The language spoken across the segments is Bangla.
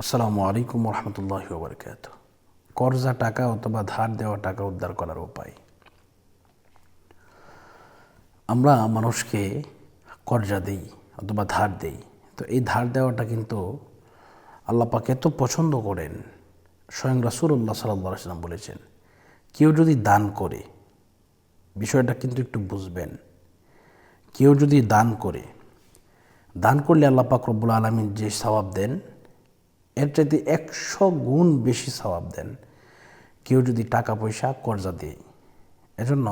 আসসালামু আলাইকুম রহমতুল্লাহ বরকাত কর্জা টাকা অথবা ধার দেওয়া টাকা উদ্ধার করার উপায়। আমরা মানুষকে কর্জা দেই অথবা ধার দেই। তো এই ধার দেওয়াটা কিন্তু আল্লাহ পাক এত পছন্দ করেন। স্বয়ং রাসুল্লাহ সাল্লাহ সাল্লাম বলেছেন, কেউ যদি দান করে, বিষয়টা কিন্তু একটু বুঝবেন। কেউ যদি দান করে, দান করলে আল্লাহ পাক রব্বুল আলমিন যে সবাব দেন এর চাইতে একশো গুণ বেশি সবাব দেন কেউ যদি টাকা পয়সা কর্জা দেয়। এজন্য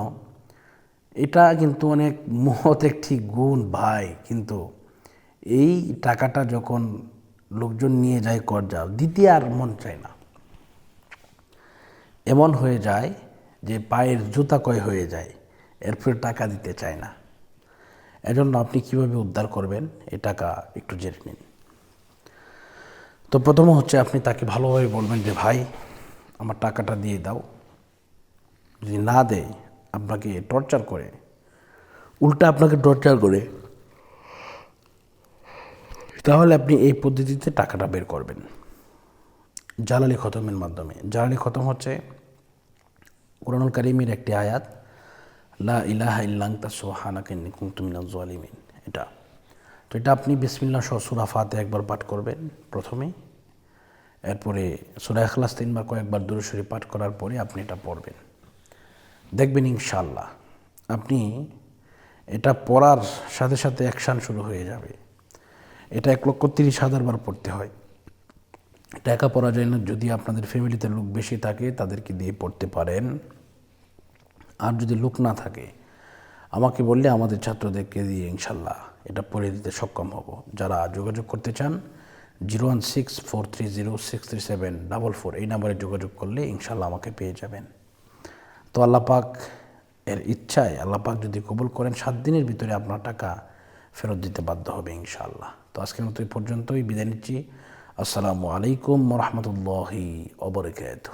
এটা কিন্তু অনেক মহৎ একটি গুণ ভাই। কিন্তু এই টাকাটা যখন লোকজন নিয়ে যায় কর্জা দিতে আর মন চায় না। এমন হয়ে যায় যে পায়ের জুতা কয় হয়ে যায়, এরপরে টাকা দিতে চায় না। এজন্য আপনি কীভাবে উদ্ধার করবেন? এ টাকা একটু জেনে নিন। তো প্রথম হচ্ছে আপনি তাকে ভালোভাবে বলবেন যে, ভাই, আমার টাকাটা দিয়ে দাও। যদি না দেয়, আপনাকে টর্চার করে, উল্টা আপনাকে টর্চার করে, তাহলে আপনি এই পদ্ধতিতে টাকাটা বের করবেন। জালালি খতমের মাধ্যমে। জালালি খতম হচ্ছে কোরআনুল কারিমের একটি আয়াত, লা ইলাহা ইল্লাংতা সোহানাকে কুমতুমিনা জোয়ালিমিন এটা। তো এটা আপনি বিসমিল্লা সহ সুরা ফাতে একবার পাঠ করবেন প্রথমে। এরপরে সুরা এখলাস তিনবার কয়েকবার দূরস্বরী পাঠ করার পরে আপনি এটা পড়বেন। দেখবেন ইনশাল্লাহ আপনি এটা পড়ার সাথে সাথে অ্যাকশান শুরু হয়ে যাবে। এটা এক লক্ষ তিরিশ হাজার বার পড়তে হয়। টাকা পড়া যায় না, যদি আপনাদের ফ্যামিলিতে লোক বেশি থাকে, তাদেরকে দিয়ে পড়তে পারেন। আর যদি লোক না থাকে আমাকে বললে আমাদের ছাত্রদেরকে দিয়ে ইনশাল্লাহ এটা পড়ে দিতে সক্ষম হব। যারা যোগাযোগ করতে চান, zero one six four three zero six three seven double four এই নাম্বারে যোগাযোগ করলে ইনশাল্লাহ আমাকে পেয়ে যাবেন। তো আল্লাহ পাক এর ইচ্ছায় আল্লাহ পাক যদি কবুল করেন, সাত দিনের ভিতরে আপনার টাকা ফেরত দিতে বাধ্য হবে ইনশাআল্লাহ তো আজকের মতো এই পর্যন্তই, বিদায় নিচ্ছি। আসসালামু আলাইকুম রহমতুল্লাহি অবরকাত